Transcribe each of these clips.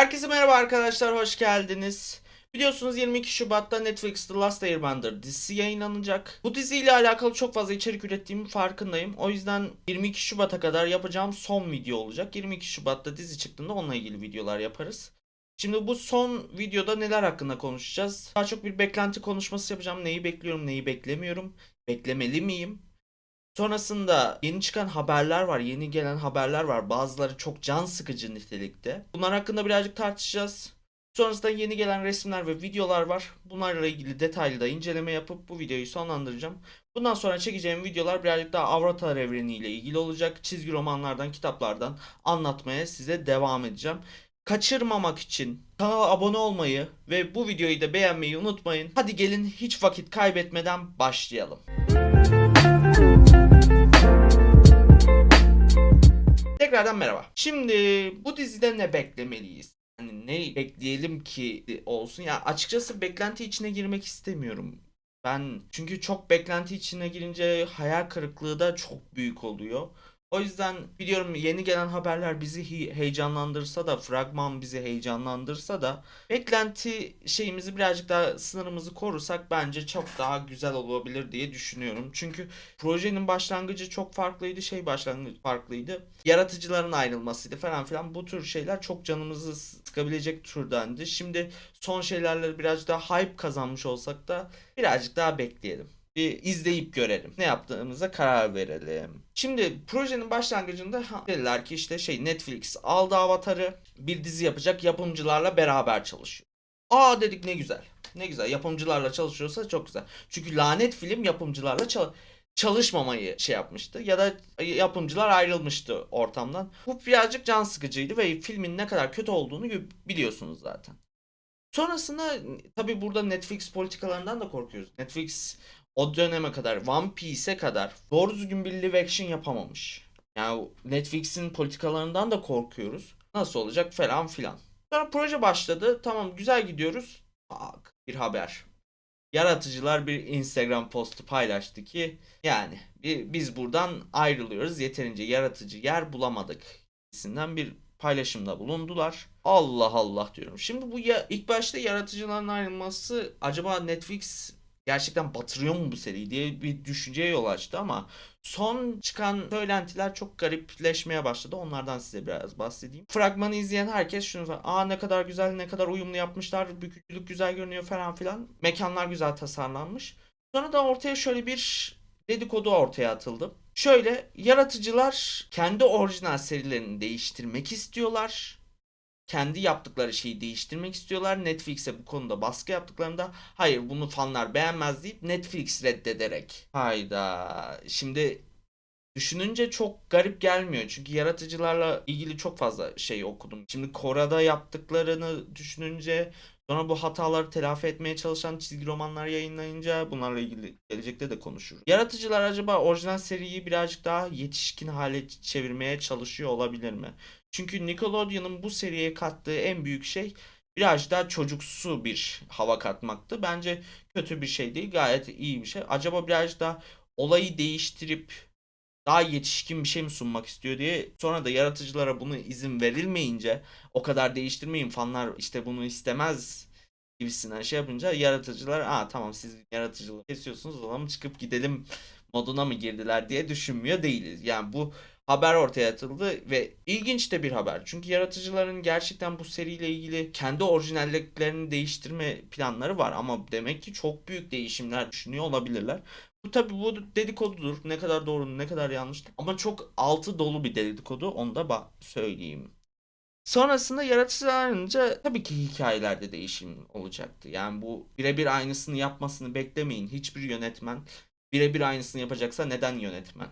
Herkese merhaba arkadaşlar, hoş geldiniz. Biliyorsunuz 22 Şubat'ta Netflix The Last Airbender dizisi yayınlanacak. Bu diziyle alakalı çok fazla içerik ürettiğimin farkındayım. O yüzden 22 Şubat'a kadar yapacağım son video olacak. 22 Şubat'ta dizi çıktığında onunla ilgili videolar yaparız. Şimdi bu son videoda neler hakkında konuşacağız? Daha çok bir beklenti konuşması yapacağım. Neyi bekliyorum, neyi beklemiyorum? Beklemeli miyim? Sonrasında yeni çıkan haberler var, yeni gelen haberler var. Bazıları çok can sıkıcı nitelikte. Bunlar hakkında birazcık tartışacağız. Sonrasında yeni gelen resimler ve videolar var. Bunlarla ilgili detaylı da inceleme yapıp bu videoyu sonlandıracağım. Bundan sonra çekeceğim videolar birazcık daha Avatar evreniyle ilgili olacak. Çizgi romanlardan, kitaplardan anlatmaya size devam edeceğim. Kaçırmamak için kanala abone olmayı ve bu videoyu da beğenmeyi unutmayın. Hadi gelin hiç vakit kaybetmeden başlayalım. Tekrardan merhaba. Şimdi bu dizide ne beklemeliyiz? Hani ne bekleyelim ki olsun? Ya açıkçası beklenti içine girmek istemiyorum. Ben çünkü çok beklenti içine girince hayal kırıklığı da çok büyük oluyor. O yüzden biliyorum yeni gelen haberler bizi he- heyecanlandırsa da fragman bizi heyecanlandırsa da beklenti şeyimizi birazcık daha sınırımızı korursak bence çok daha güzel olabilir diye düşünüyorum. Çünkü projenin başlangıcı çok farklıydı, şey başlangıcı farklıydı. Yaratıcıların ayrılmasıydı falan filan. Bu tür şeyler çok canımızı sıkabilecek türdendi. Şimdi son şeylerle birazcık daha hype kazanmış olsak da birazcık daha bekleyelim bir izleyip görelim. Ne yaptığımıza karar verelim. Şimdi projenin başlangıcında dediler ki işte şey Netflix aldı Avatar'ı bir dizi yapacak yapımcılarla beraber çalışıyor. Aa dedik ne güzel. Ne güzel yapımcılarla çalışıyorsa çok güzel. Çünkü lanet film yapımcılarla çal- çalışmamayı şey yapmıştı ya da yapımcılar ayrılmıştı ortamdan. Bu birazcık can sıkıcıydı ve filmin ne kadar kötü olduğunu biliyorsunuz zaten. Sonrasında tabi burada Netflix politikalarından da korkuyoruz. Netflix o döneme kadar One Piece'e kadar doğru düzgün bir live action yapamamış. Yani Netflix'in politikalarından da korkuyoruz. Nasıl olacak falan filan. Sonra proje başladı. Tamam güzel gidiyoruz. Bak bir haber. Yaratıcılar bir Instagram postu paylaştı ki yani biz buradan ayrılıyoruz. Yeterince yaratıcı yer bulamadık. İkisinden bir paylaşımda bulundular. Allah Allah diyorum. Şimdi bu ya ilk başta yaratıcıların ayrılması acaba Netflix gerçekten batırıyor mu bu seriyi diye bir düşünceye yol açtı ama son çıkan söylentiler çok garipleşmeye başladı. Onlardan size biraz bahsedeyim. Fragmanı izleyen herkes şunu falan, aa ne kadar güzel ne kadar uyumlu yapmışlar. Bükücülük güzel görünüyor falan filan. Mekanlar güzel tasarlanmış. Sonra da ortaya şöyle bir dedikodu ortaya atıldı. Şöyle yaratıcılar kendi orijinal serilerini değiştirmek istiyorlar kendi yaptıkları şeyi değiştirmek istiyorlar. Netflix'e bu konuda baskı yaptıklarında hayır bunu fanlar beğenmez deyip Netflix reddederek. Hayda. Şimdi düşününce çok garip gelmiyor. Çünkü yaratıcılarla ilgili çok fazla şey okudum. Şimdi Korada yaptıklarını düşününce Sonra bu hataları telafi etmeye çalışan çizgi romanlar yayınlayınca bunlarla ilgili gelecekte de konuşuruz. Yaratıcılar acaba orijinal seriyi birazcık daha yetişkin hale çevirmeye çalışıyor olabilir mi? Çünkü Nickelodeon'un bu seriye kattığı en büyük şey biraz daha çocuksu bir hava katmaktı. Bence kötü bir şey değil, gayet iyi bir şey. Acaba biraz daha olayı değiştirip daha yetişkin bir şey mi sunmak istiyor diye sonra da yaratıcılara bunu izin verilmeyince o kadar değiştirmeyin fanlar işte bunu istemez gibisinden şey yapınca yaratıcılar aa tamam siz yaratıcılığı kesiyorsunuz o zaman çıkıp gidelim moduna mı girdiler diye düşünmüyor değiliz. Yani bu haber ortaya atıldı ve ilginç de bir haber. Çünkü yaratıcıların gerçekten bu seriyle ilgili kendi orijinalliklerini değiştirme planları var ama demek ki çok büyük değişimler düşünüyor olabilirler. Bu tabi bu dedikodudur. Ne kadar doğru ne kadar yanlış. Ama çok altı dolu bir dedikodu. Onu da söyleyeyim. Sonrasında yaratıcılar ayrılınca tabii ki hikayelerde değişim olacaktı. Yani bu birebir aynısını yapmasını beklemeyin. Hiçbir yönetmen birebir aynısını yapacaksa neden yönetmen?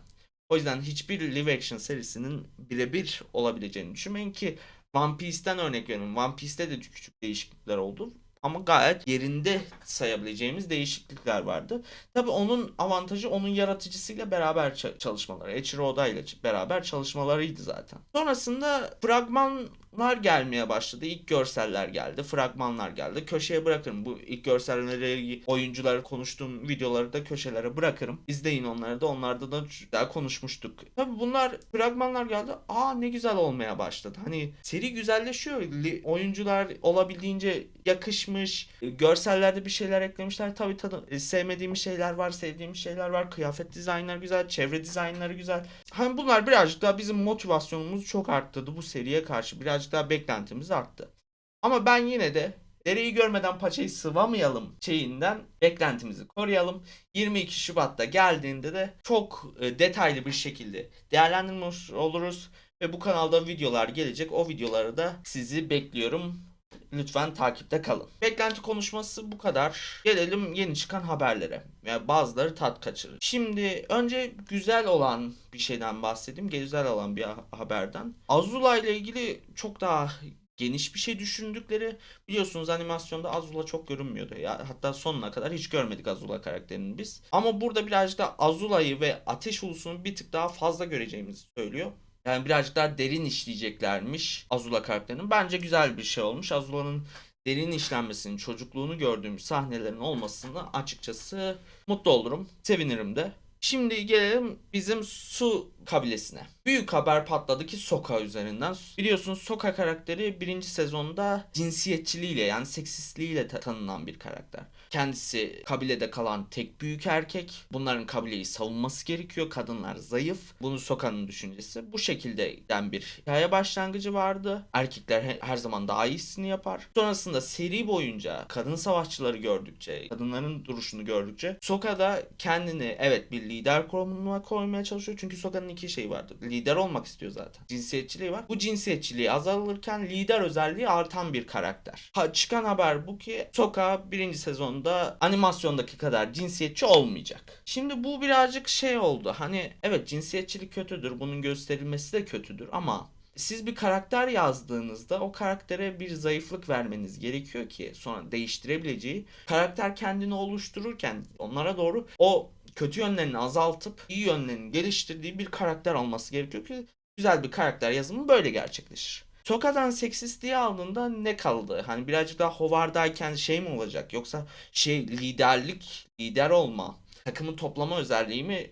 O yüzden hiçbir live action serisinin birebir olabileceğini düşünmeyin ki One Piece'ten örnek verin. One Piece'te de küçük değişiklikler oldu. Ama gayet yerinde sayabileceğimiz değişiklikler vardı. Tabi onun avantajı onun yaratıcısıyla beraber çalışmaları. Eiichiro Oda ile beraber çalışmalarıydı zaten. Sonrasında fragman Bunlar gelmeye başladı. İlk görseller geldi. Fragmanlar geldi. Köşeye bırakırım. Bu ilk görselleri oyuncuları konuştuğum videoları da köşelere bırakırım. İzleyin onları da. Onlarda da daha konuşmuştuk. Tabi bunlar fragmanlar geldi. Aa ne güzel olmaya başladı. Hani seri güzelleşiyor. Oyuncular olabildiğince yakışmış. Görsellerde bir şeyler eklemişler. Tabi tadı, e, sevmediğim şeyler var, sevdiğim şeyler var. Kıyafet dizaynları güzel, çevre dizaynları güzel. Hani bunlar birazcık daha bizim motivasyonumuzu çok arttırdı bu seriye karşı. Birazcık daha beklentimiz arttı. Ama ben yine de dereyi görmeden paçayı sıvamayalım şeyinden beklentimizi koruyalım. 22 Şubat'ta geldiğinde de çok e, detaylı bir şekilde değerlendirmiş oluruz. Ve bu kanalda videolar gelecek. O videoları da sizi bekliyorum. Lütfen takipte kalın. Beklenti konuşması bu kadar. Gelelim yeni çıkan haberlere. Yani bazıları tat kaçırır. Şimdi önce güzel olan bir şeyden bahsedeyim. Güzel olan bir ha- haberden. Azula ile ilgili çok daha geniş bir şey düşündükleri biliyorsunuz animasyonda Azula çok görünmüyordu. Ya hatta sonuna kadar hiç görmedik Azula karakterini biz. Ama burada birazcık da Azula'yı ve Ateş Ulusu'nu bir tık daha fazla göreceğimizi söylüyor. Yani birazcık daha derin işleyeceklermiş Azula karakterinin. Bence güzel bir şey olmuş. Azula'nın derin işlenmesinin, çocukluğunu gördüğümüz sahnelerin olmasını açıkçası mutlu olurum. Sevinirim de. Şimdi gelelim bizim su kabilesine. Büyük haber patladı ki Soka üzerinden. Biliyorsunuz Soka karakteri birinci sezonda cinsiyetçiliğiyle yani seksistliğiyle ta- tanınan bir karakter. Kendisi kabilede kalan tek büyük erkek. Bunların kabileyi savunması gerekiyor. Kadınlar zayıf. Bunu Soka'nın düşüncesi. Bu şekilde giden bir hikaye başlangıcı vardı. Erkekler he- her zaman daha iyisini yapar. Sonrasında seri boyunca kadın savaşçıları gördükçe, kadınların duruşunu gördükçe Soka da kendini evet bir lider konumuna koymaya çalışıyor. Çünkü Soka'nın iki şeyi vardı. Lider olmak istiyor zaten. Cinsiyetçiliği var. Bu cinsiyetçiliği azalırken lider özelliği artan bir karakter. Ha, çıkan haber bu ki Soka birinci sezonda animasyondaki kadar cinsiyetçi olmayacak. Şimdi bu birazcık şey oldu. Hani evet cinsiyetçilik kötüdür. Bunun gösterilmesi de kötüdür ama siz bir karakter yazdığınızda o karaktere bir zayıflık vermeniz gerekiyor ki sonra değiştirebileceği karakter kendini oluştururken onlara doğru o kötü yönlerini azaltıp iyi yönlerini geliştirdiği bir karakter olması gerekiyor ki güzel bir karakter yazımı böyle gerçekleşir. Soka'dan seksistliği aldığında ne kaldı? Hani birazcık daha hovardayken şey mi olacak? Yoksa şey liderlik, lider olma, takımı toplama özelliği mi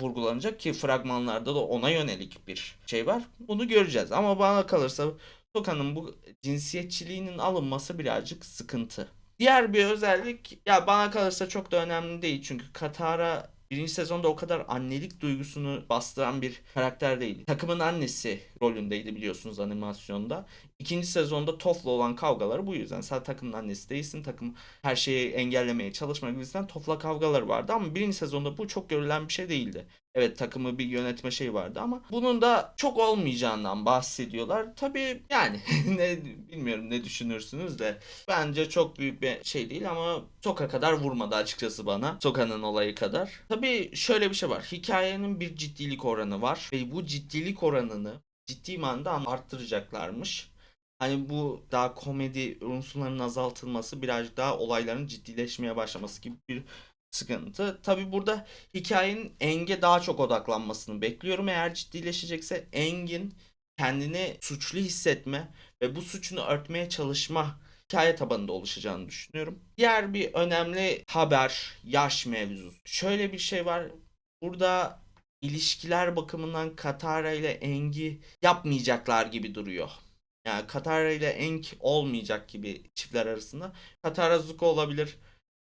vurgulanacak ki fragmanlarda da ona yönelik bir şey var. Bunu göreceğiz. Ama bana kalırsa Soka'nın bu cinsiyetçiliğinin alınması birazcık sıkıntı. Diğer bir özellik ya bana kalırsa çok da önemli değil. Çünkü Katara birinci sezonda o kadar annelik duygusunu bastıran bir karakter değil. Takımın annesi rolündeydi biliyorsunuz animasyonda. İkinci sezonda Toff'la olan kavgaları bu yüzden. Sen takımın annesi değilsin. Takım her şeyi engellemeye çalışmak gibisinden Toff'la kavgaları vardı. Ama birinci sezonda bu çok görülen bir şey değildi. Evet takımı bir yönetme şey vardı ama bunun da çok olmayacağından bahsediyorlar. Tabii yani ne bilmiyorum ne düşünürsünüz de bence çok büyük bir şey değil ama Soka kadar vurmadı açıkçası bana. Soka'nın olayı kadar. Tabii şöyle bir şey var. Hikayenin bir ciddilik oranı var ve bu ciddilik oranını ciddi manada arttıracaklarmış. Hani bu daha komedi unsurlarının azaltılması birazcık daha olayların ciddileşmeye başlaması gibi bir sıkıntı. Tabii burada hikayenin Eng'e daha çok odaklanmasını bekliyorum. Eğer ciddileşecekse Eng'in kendini suçlu hissetme ve bu suçunu örtmeye çalışma hikaye tabanında oluşacağını düşünüyorum. Diğer bir önemli haber yaş mevzusu. Şöyle bir şey var. Burada ilişkiler bakımından Katara ile Eng'i yapmayacaklar gibi duruyor. Yani Katara ile Eng olmayacak gibi çiftler arasında. Katara Zuko olabilir.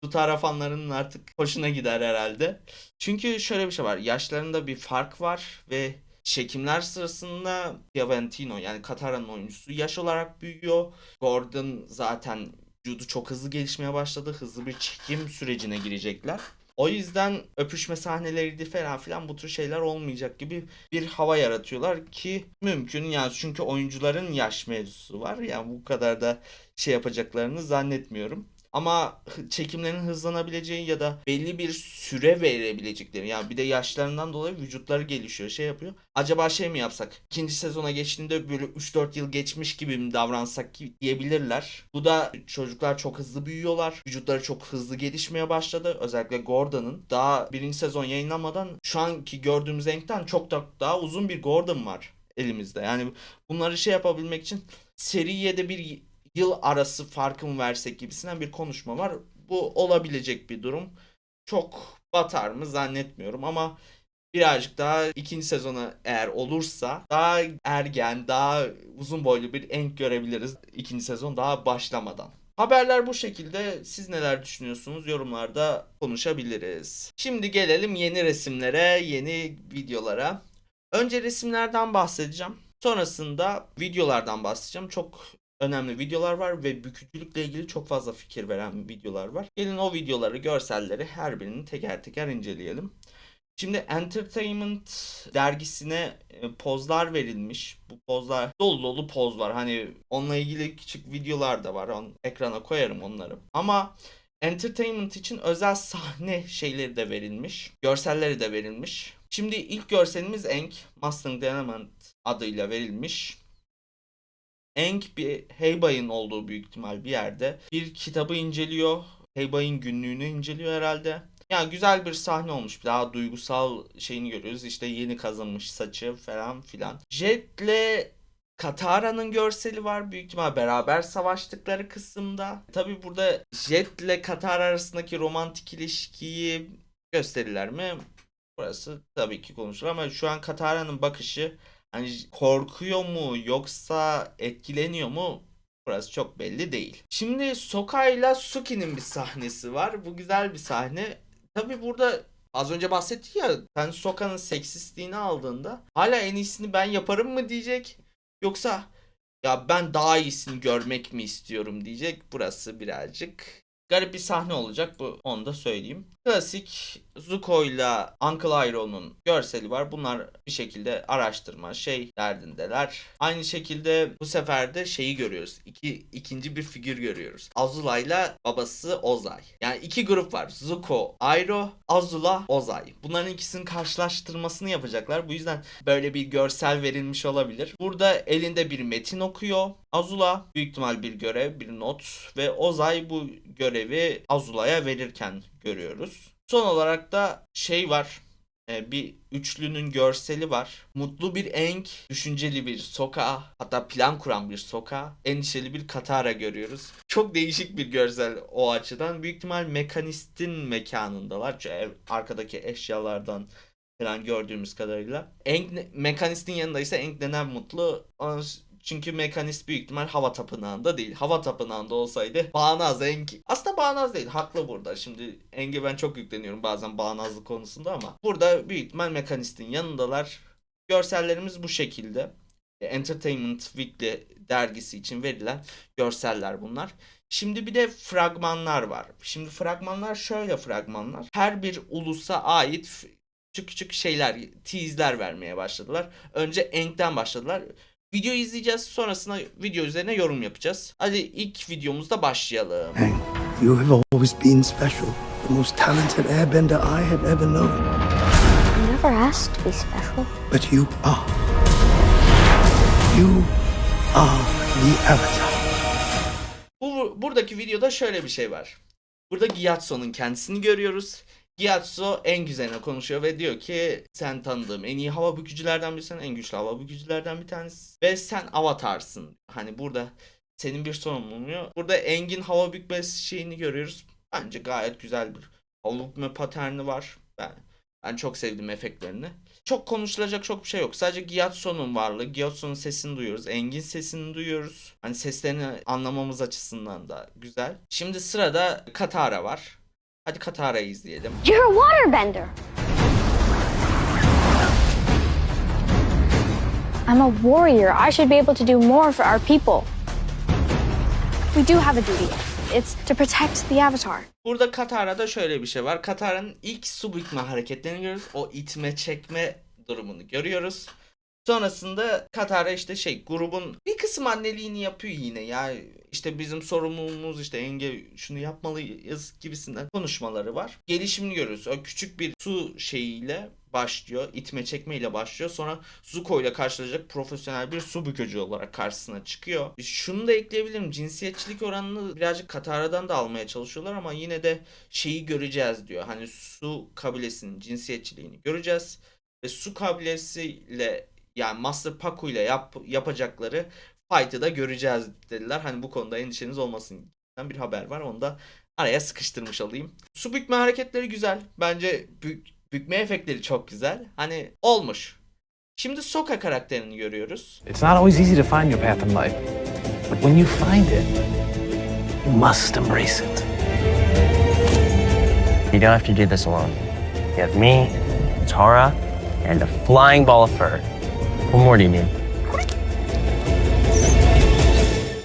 Tutara fanlarının artık hoşuna gider herhalde. Çünkü şöyle bir şey var. Yaşlarında bir fark var ve çekimler sırasında Fiaventino yani Katara'nın oyuncusu yaş olarak büyüyor. Gordon zaten vücudu çok hızlı gelişmeye başladı. Hızlı bir çekim sürecine girecekler. O yüzden öpüşme sahneleriydi falan filan bu tür şeyler olmayacak gibi bir hava yaratıyorlar ki mümkün yani çünkü oyuncuların yaş mevzusu var yani bu kadar da şey yapacaklarını zannetmiyorum. Ama çekimlerin hızlanabileceği ya da belli bir süre verebilecekleri yani bir de yaşlarından dolayı vücutları gelişiyor şey yapıyor. Acaba şey mi yapsak ikinci sezona geçtiğinde böyle 3-4 yıl geçmiş gibi mi davransak diyebilirler. Bu da çocuklar çok hızlı büyüyorlar. Vücutları çok hızlı gelişmeye başladı. Özellikle Gordon'ın daha birinci sezon yayınlamadan şu anki gördüğümüz renkten çok da daha uzun bir Gordon var elimizde. Yani bunları şey yapabilmek için seriye de bir yıl arası farkı mı versek gibisinden bir konuşma var. Bu olabilecek bir durum. Çok batar mı zannetmiyorum ama birazcık daha ikinci sezona eğer olursa daha ergen, daha uzun boylu bir Enk görebiliriz ikinci sezon daha başlamadan. Haberler bu şekilde. Siz neler düşünüyorsunuz? Yorumlarda konuşabiliriz. Şimdi gelelim yeni resimlere, yeni videolara. Önce resimlerden bahsedeceğim. Sonrasında videolardan bahsedeceğim. Çok önemli videolar var ve bükücülükle ilgili çok fazla fikir veren videolar var. Gelin o videoları, görselleri her birini teker teker inceleyelim. Şimdi Entertainment dergisine e, pozlar verilmiş. Bu pozlar dolu dolu poz var. Hani onunla ilgili küçük videolar da var. On, ekrana koyarım onları. Ama Entertainment için özel sahne şeyleri de verilmiş. Görselleri de verilmiş. Şimdi ilk görselimiz Enk. Mustang Dynamite adıyla verilmiş. Enk bir Heybay'ın olduğu büyük ihtimal bir yerde. Bir kitabı inceliyor. Heybay'ın günlüğünü inceliyor herhalde. Yani güzel bir sahne olmuş. Daha duygusal şeyini görüyoruz. İşte yeni kazınmış saçı falan filan. Jet'le Katara'nın görseli var. Büyük ihtimal beraber savaştıkları kısımda. Tabi burada Jet'le Katara arasındaki romantik ilişkiyi gösterirler mi? Burası tabii ki konuşulur ama şu an Katara'nın bakışı hani korkuyor mu yoksa etkileniyor mu? Burası çok belli değil. Şimdi Soka'yla Suki'nin bir sahnesi var. Bu güzel bir sahne. Tabi burada az önce bahsettik ya sen Soka'nın seksistliğini aldığında hala en iyisini ben yaparım mı diyecek yoksa ya ben daha iyisini görmek mi istiyorum diyecek. Burası birazcık garip bir sahne olacak bu onu da söyleyeyim. Klasik Zuko ile Uncle Iroh'un görseli var. Bunlar bir şekilde araştırma şey derdindeler. Aynı şekilde bu sefer de şeyi görüyoruz. İki, ikinci bir figür görüyoruz. Azula ile babası Ozai. Yani iki grup var. Zuko, Iroh, Azula, Ozai. Bunların ikisinin karşılaştırmasını yapacaklar. Bu yüzden böyle bir görsel verilmiş olabilir. Burada elinde bir metin okuyor. Azula büyük ihtimal bir görev, bir not ve Ozai bu görevi Azula'ya verirken görüyoruz. Son olarak da şey var. e, Bir üçlünün görseli var. Mutlu bir Enk, düşünceli bir Soka, hatta plan kuran bir Soka, endişeli bir Katara görüyoruz. Çok değişik bir görsel o açıdan. Büyük ihtimal mekanistin mekanındalar. Çünkü arkadaki eşyalardan falan gördüğümüz kadarıyla. Enk mekanistin yanındaysa Enk neden mutlu? Onu çünkü mekanist büyük ihtimal hava tapınağında değil. Hava tapınağında olsaydı bağnaz Enk. Aslında bağnaz değil. Haklı burada. Şimdi Eng'e ben çok yükleniyorum bazen bağnazlık konusunda ama. Burada büyük ihtimal mekanistin yanındalar. Görsellerimiz bu şekilde. E, Entertainment Weekly dergisi için verilen görseller bunlar. Şimdi bir de fragmanlar var. Şimdi fragmanlar şöyle fragmanlar. Her bir ulusa ait küçük küçük şeyler, tease'ler vermeye başladılar. Önce Enk'ten başladılar. Video izleyeceğiz. Sonrasında video üzerine yorum yapacağız. Hadi ilk videomuzda başlayalım. Hank, you have always been special. The most talented airbender I have ever known. I never asked to be special. But you are. You are the Avatar. Bu buradaki videoda şöyle bir şey var. Burada Gyatso'nun kendisini görüyoruz. Gyatso en güzeline konuşuyor ve diyor ki sen tanıdığım en iyi hava bükücülerden birisin, en güçlü hava bükücülerden bir tanesi ve sen avatarsın. Hani burada senin bir sorumluluğun yok. Burada Engin hava bükme şeyini görüyoruz. Bence gayet güzel bir hava bükme paterni var. Ben ben çok sevdim efektlerini. Çok konuşulacak çok bir şey yok. Sadece Gyatso'nun varlığı, Gyatso'nun sesini duyuyoruz. Engin sesini duyuyoruz. Hani seslerini anlamamız açısından da güzel. Şimdi sırada Katara var. Hadi Katara'yı izleyelim. You're a waterbender. I'm a warrior. I should be able to do more for our people. We do have a duty. It's to protect the Avatar. Burada Katara'da şöyle bir şey var. Katara'nın ilk su bükme hareketlerini görüyoruz. O itme çekme durumunu görüyoruz. Sonrasında Katara işte şey grubun bir kısım anneliğini yapıyor yine ya işte bizim sorumluluğumuz işte Enge şunu yapmalıyız gibisinden konuşmaları var. Gelişimini görüyoruz. O küçük bir su şeyiyle başlıyor. itme çekmeyle başlıyor. Sonra Zuko ile karşılaşacak profesyonel bir su bükücü olarak karşısına çıkıyor. Şunu da ekleyebilirim. Cinsiyetçilik oranını birazcık Katara'dan da almaya çalışıyorlar ama yine de şeyi göreceğiz diyor. Hani su kabilesinin cinsiyetçiliğini göreceğiz. Ve su kabilesiyle yani Master Paku ile yap, yapacakları fight'ı da göreceğiz dediler. Hani bu konuda endişeniz olmasın bir haber var. Onu da araya sıkıştırmış olayım. Su bükme hareketleri güzel. Bence bük- bükme efektleri çok güzel. Hani olmuş. Şimdi Soka karakterini görüyoruz. It's not always easy to find your path in life, but when you find it, you must embrace it. You don't have to do this alone. You have me, Tara, and a flying ball of fur. What more do you need?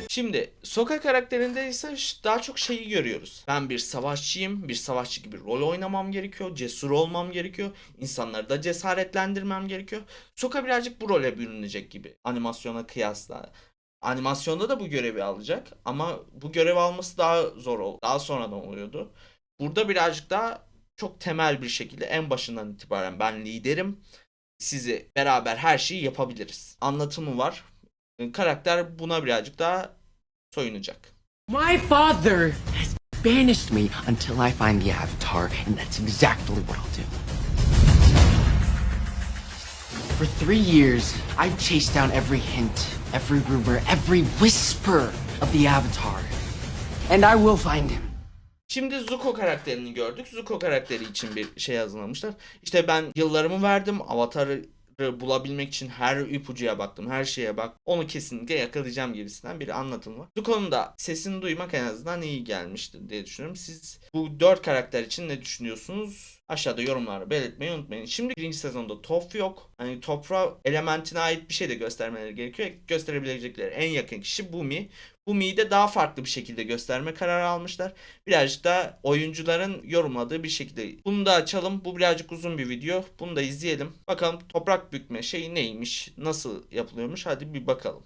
Şimdi Soka karakterinde ise daha çok şeyi görüyoruz. Ben bir savaşçıyım. Bir savaşçı gibi rol oynamam gerekiyor. Cesur olmam gerekiyor. İnsanları da cesaretlendirmem gerekiyor. Soka birazcık bu role bürünecek gibi. Animasyona kıyasla. Animasyonda da bu görevi alacak. Ama bu görevi alması daha zor oldu. Daha sonradan oluyordu. Burada birazcık daha çok temel bir şekilde en başından itibaren ben liderim. Sizi beraber her şeyi yapabiliriz. Anlatımı var. Karakter buna birazcık daha soyunacak. My father has banished me until I find the Avatar, and that's exactly what I'll do. For three years, I've chased down every hint, every rumor, every whisper of the Avatar. And I will find him. Şimdi Zuko karakterini gördük. Zuko karakteri için bir şey hazırlamışlar. İşte ben yıllarımı verdim. Avatar'ı bulabilmek için her ipucuya baktım. Her şeye bak. Onu kesinlikle yakalayacağım gibisinden bir anlatım var. Zuko'nun da sesini duymak en azından iyi gelmiştir diye düşünüyorum. Siz bu dört karakter için ne düşünüyorsunuz? Aşağıda yorumlarda belirtmeyi unutmayın. Şimdi birinci sezonda Toph yok. Hani Toph'a elementine ait bir şey de göstermeleri gerekiyor. Gösterebilecekleri en yakın kişi Bumi. Bumi'yi de daha farklı bir şekilde gösterme kararı almışlar. Birazcık da oyuncuların yorumladığı bir şekilde. Bunu da açalım. Bu birazcık uzun bir video. Bunu da izleyelim. Bakalım toprak bükme şeyi neymiş? Nasıl yapılıyormuş? Hadi bir bakalım.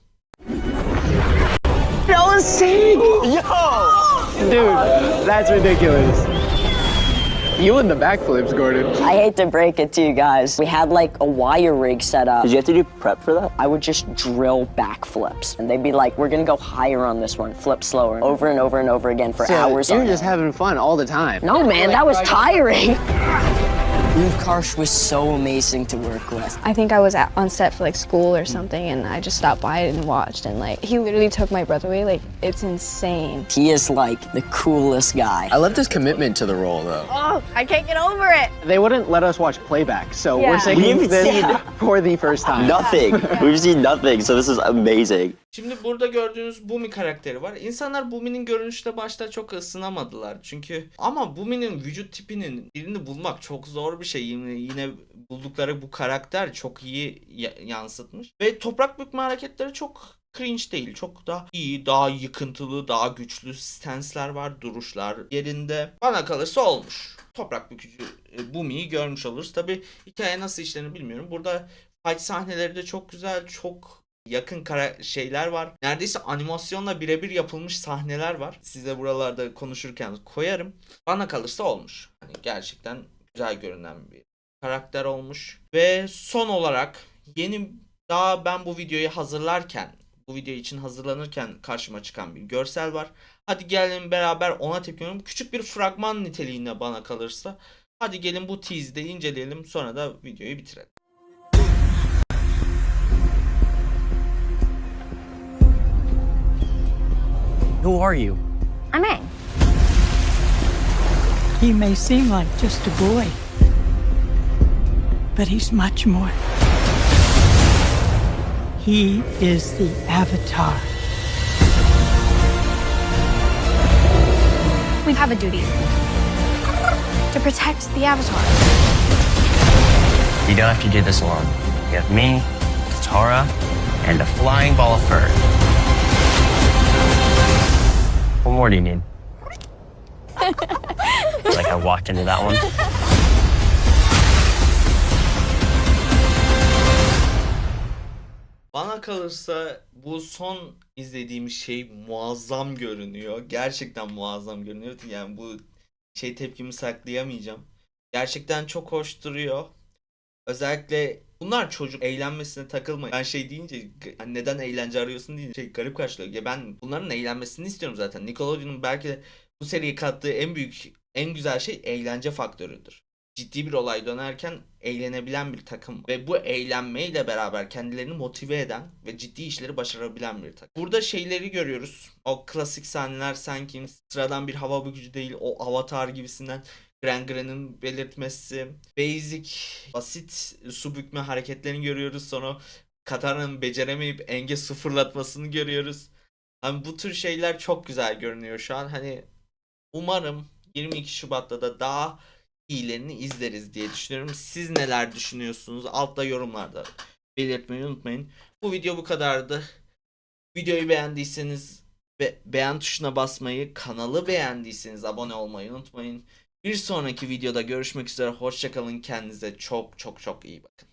Dude, that's ridiculous. You and the backflips, Gordon. I hate to break it to you guys. We had like a wire rig set up. Did you have to do prep for that? I would just drill backflips. And they'd be like, we're gonna go higher on this one, flip slower, over and over and over again for hours You're on just end. having fun all the time. No, man, that was tiring. Karsh was so amazing to work with. I think I was at, on set for like school or something, and I just stopped by and watched. And like, he literally took my breath away. Like, it's insane. He is like the coolest guy. I loved his commitment to the role, though. Oh, I can't get over it. They wouldn't let us watch playback, so Yeah. we're singing We've this seen- for the first time. Nothing. We've seen nothing, so this is amazing. Şimdi burada gördüğünüz Bumi karakteri var. İnsanlar Bumi'nin görünüşte başta çok ısınamadılar. Çünkü ama Bumi'nin vücut tipinin birini bulmak çok zor bir şey. Yine, yine buldukları bu karakter çok iyi ya- yansıtmış. Ve toprak bükme hareketleri çok cringe değil. Çok da iyi, daha yıkıntılı, daha güçlü stansler var, duruşlar yerinde. Bana kalırsa olmuş. Toprak bükücü e, Bumi'yi görmüş oluruz. Tabi hikaye nasıl işlerini bilmiyorum. Burada fight sahneleri de çok güzel, çok yakın kara şeyler var. Neredeyse animasyonla birebir yapılmış sahneler var. Size buralarda konuşurken koyarım. Bana kalırsa olmuş. Hani gerçekten güzel görünen bir karakter olmuş. Ve son olarak yeni daha ben bu videoyu hazırlarken bu video için hazırlanırken karşıma çıkan bir görsel var. Hadi gelin beraber ona tepki verelim. Küçük bir fragman niteliğinde bana kalırsa. Hadi gelin bu tease'de inceleyelim sonra da videoyu bitirelim. Who are you? I'm Aang. He may seem like just a boy, but he's much more. He is the Avatar. We have a duty to protect the Avatar. You don't have to do this alone. You have me, Tara, and a flying ball of fur. What do you need? like I walked into that one. Bana kalırsa bu son izlediğim şey muazzam görünüyor. Gerçekten muazzam görünüyor. Yani bu şey tepkimi saklayamayacağım. Gerçekten çok hoş duruyor. Özellikle bunlar çocuk eğlenmesine takılmayın. Ben şey deyince hani neden eğlence arıyorsun deyince şey garip karşılıyor. Ya ben bunların eğlenmesini istiyorum zaten. Nickelodeon'un belki de bu seriye kattığı en büyük en güzel şey eğlence faktörüdür. ciddi bir olay dönerken eğlenebilen bir takım ve bu eğlenmeyle beraber kendilerini motive eden ve ciddi işleri başarabilen bir takım. Burada şeyleri görüyoruz. O klasik sahneler sanki sıradan bir hava bükücü değil o avatar gibisinden Gran Gran'ın belirtmesi, basic, basit su bükme hareketlerini görüyoruz. Sonra Katara'nın beceremeyip enge sıfırlatmasını görüyoruz. Hani bu tür şeyler çok güzel görünüyor şu an. Hani umarım 22 Şubat'ta da daha iyilerini izleriz diye düşünüyorum. Siz neler düşünüyorsunuz? Altta yorumlarda belirtmeyi unutmayın. Bu video bu kadardı. Videoyu beğendiyseniz ve beğen tuşuna basmayı, kanalı beğendiyseniz abone olmayı unutmayın. Bir sonraki videoda görüşmek üzere. Hoşçakalın. Kendinize çok çok çok iyi bakın.